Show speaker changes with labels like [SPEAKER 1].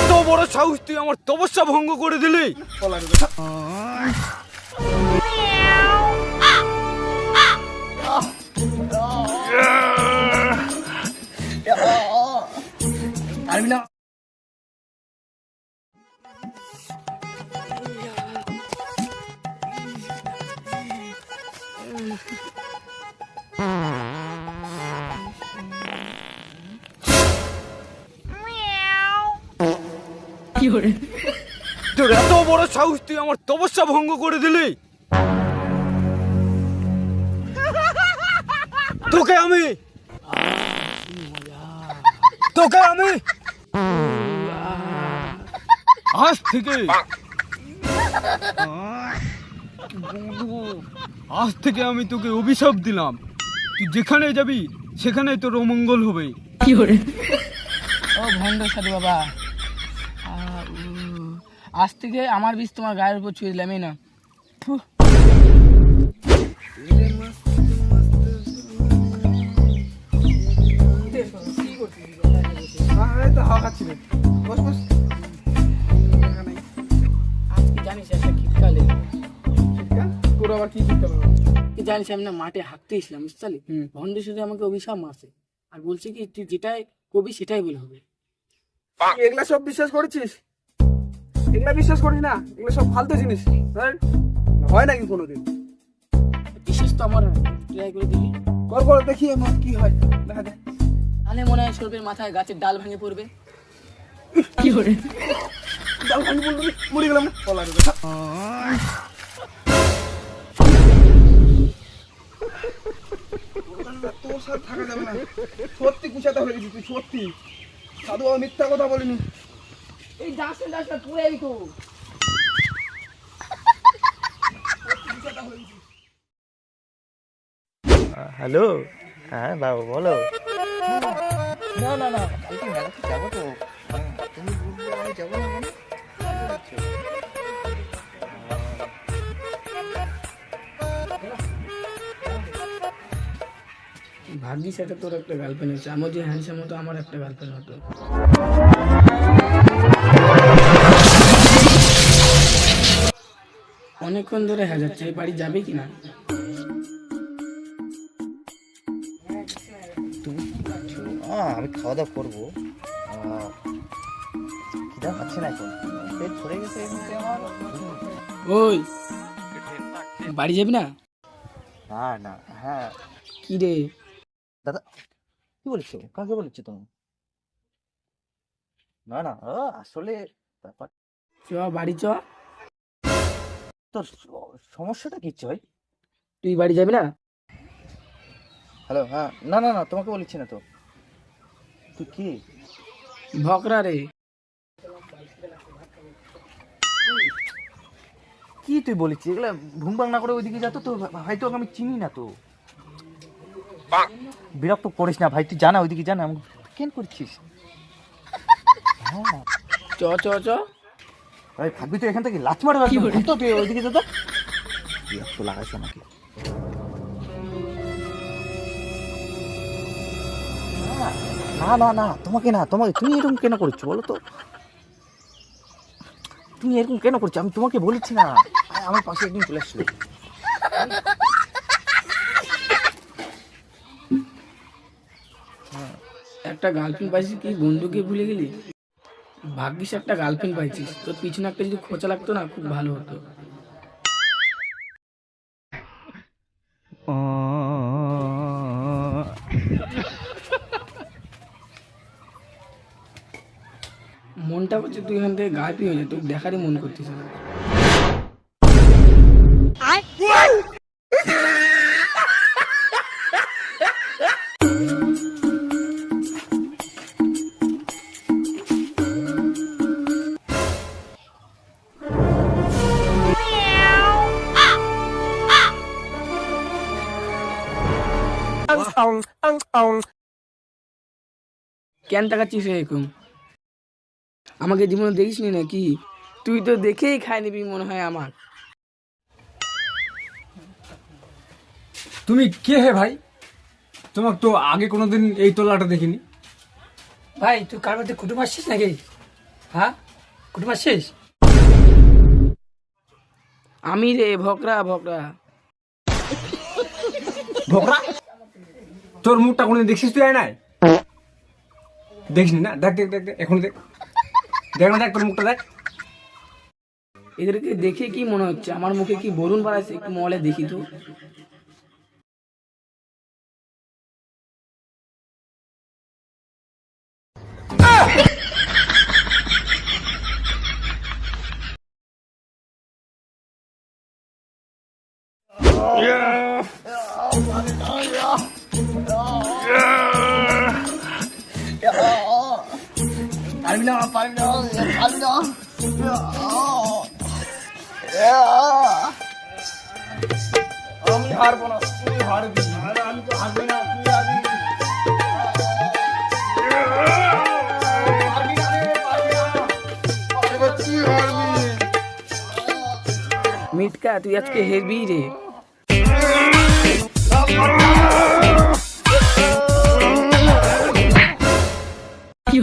[SPEAKER 1] এত বড় সাহস তুই আমার তপস্যা ভঙ্গ করে দিলি।
[SPEAKER 2] না
[SPEAKER 1] তোর এত বড় সাহস তুই আমার তপস্যা ভঙ্গ করে দিলি? তোকে আমি তোকে আমি আজ থেকে আজ থেকে আমি তোকে অভিশাপ দিলাম। তুই যেখানে যাবি সেখানে তোর অমঙ্গল হবে।
[SPEAKER 2] ও ভণ্ড সাধু বাবা। আজ থেকে আমার বিষ তোমার গায়ের উপর ছুঁয়ে দিলাম এই না জানিস একটা শীতকালে।
[SPEAKER 3] তোর আবার কি শিখতে হবে
[SPEAKER 2] জানিস আমি না মাঠে হাঁকতে এসলাম বুঝতে পারলি? ভণ্ড শুধু আমাকে অভিশাপ মারছে। আর বলছে কি তুই যেটাই কবি সেটাই বলে হবে।
[SPEAKER 3] তুই এগুলা সব বিশ্বাস করেছিস? এগুলা বিশ্বাস করিস না এগুলো সব ফালতু জিনিস। হ্যাঁ? নাকি কোনোদিন?
[SPEAKER 2] বিশেষ তো আমার ট্রাই করে দিবি
[SPEAKER 3] কর কর দেখি আমার কি হয় দেখা দে
[SPEAKER 2] তাহলে মনে হয় সর্বের মাথায় গাছের ডাল ভেঙে পড়বে। কি করে
[SPEAKER 3] ডাল ভাঙি বলবি মরে গেলাম। পলা তোর সাথে থাকা যাবে না। সত্যি কুচাতে হয়ে গেছি তুই সত্যি। সাধু বাবা মিথ্যা কথা বলিনি।
[SPEAKER 2] এই পুরো তো।
[SPEAKER 4] হ্যালো? হ্যাঁ বাবু বলো।
[SPEAKER 2] না না না মেলাতে যাব তো।
[SPEAKER 4] তুমি বুঝলে আমি যাব না কেন
[SPEAKER 2] ভাগ্যিস এটা তোর একটা গার্লফ্রেন্ড আছে। আমার যে হ্যান্ডসাম হতো আমার একটা গার্লফ্রেন্ড হতো। অনেকক্ষণ ধরে যাচ্ছে এই বাড়ি যাবে কি না
[SPEAKER 4] তুমি আহ, আমি খাওয়া দাওয়া করব খিদা পাচ্ছে না এখন। পেট ভরে গেছে
[SPEAKER 2] ওই বাড়ি যাবি না?
[SPEAKER 4] না না হ্যাঁ।
[SPEAKER 2] কি রে?
[SPEAKER 4] দাদা কি বলছো? কাকে বলেছ তুমি? না না আসলে ব্যাপার
[SPEAKER 2] চ বাড়ি চ।
[SPEAKER 4] তোর সমস্যাটা কি হয়
[SPEAKER 2] তুই বাড়ি যাবি না?
[SPEAKER 4] হ্যালো হ্যাঁ না না না তোমাকে বলেছি না তো। তুই কি?
[SPEAKER 2] ভকরা রে।
[SPEAKER 4] কি তুই বলেছিস এগুলা ভুংবাং না করে ওইদিকে যা তো তো ভাই তোকে আমি চিনি না তো। বিরক্ত করিস না ভাই তুই জানা ওইদিকে জানা আমাকে কেন করছিস? হ্যাঁ
[SPEAKER 2] চ চ চ।
[SPEAKER 4] ভাই ভাববি তুই এখান থেকে লাচ মারবে তো তুই ওইদিকে যা তো বিরক্ত লাগাইছ আমাকে। না না না তোমাকে না তোমাকে তুমি এরকম কেন করছ বলো তো? তুমি এরকম কেন করছ? আমি তোমাকে বলেছি না। আমার পাশে একদিন চলে আসছিল
[SPEAKER 2] একটা গার্লফ্রেন্ড পাইছিস কি বন্ধুকে ভুলে গেলি? ভাগ্যিস একটা গার্লফ্রেন্ড পাইছিস। তোর পিছনে একটা যদি খোঁচা লাগতো না, খুব ভালো হতো। মনটা হচ্ছে তুই এখান থেকে গায়ে হয়ে যায় তোকে দেখারই মন করতেছে না। কেন তাকাচ্ছিস এরকম? আমাকে জীবনে দেখিস নি নাকি? তুই তো দেখেই খাই নিবি মনে হয় আমার।
[SPEAKER 1] তুমি কে হে ভাই? তোমাকে তো আগে কোনোদিন এই তোলাটা দেখিনি।
[SPEAKER 2] ভাই তুই কার বাড়িতে কুটুম আসছিস নাকি? হ্যাঁ? কুটুম আসছিস? আমি রে ভকরা ভকরা।
[SPEAKER 3] ভোকরা? তোর মুখটা কোনো দেখছিস তুই নাই দেখিস না? দেখ দেখ দেখ এখন দেখ। দেখ না দেখ তোর মুখটা দেখ।
[SPEAKER 2] এদেরকে দেখে কি মনে হচ্ছে? আমার মুখে কি বরুণ বাড়াইছে একটু মলে দেখি তো। পারবি না পারবি না। পারবি না।
[SPEAKER 3] আমি হারবো না তুই হারবি। আমি তো হারবো না তুই হারবি
[SPEAKER 2] মিটকা তুই আজকে হেরবি রে। কি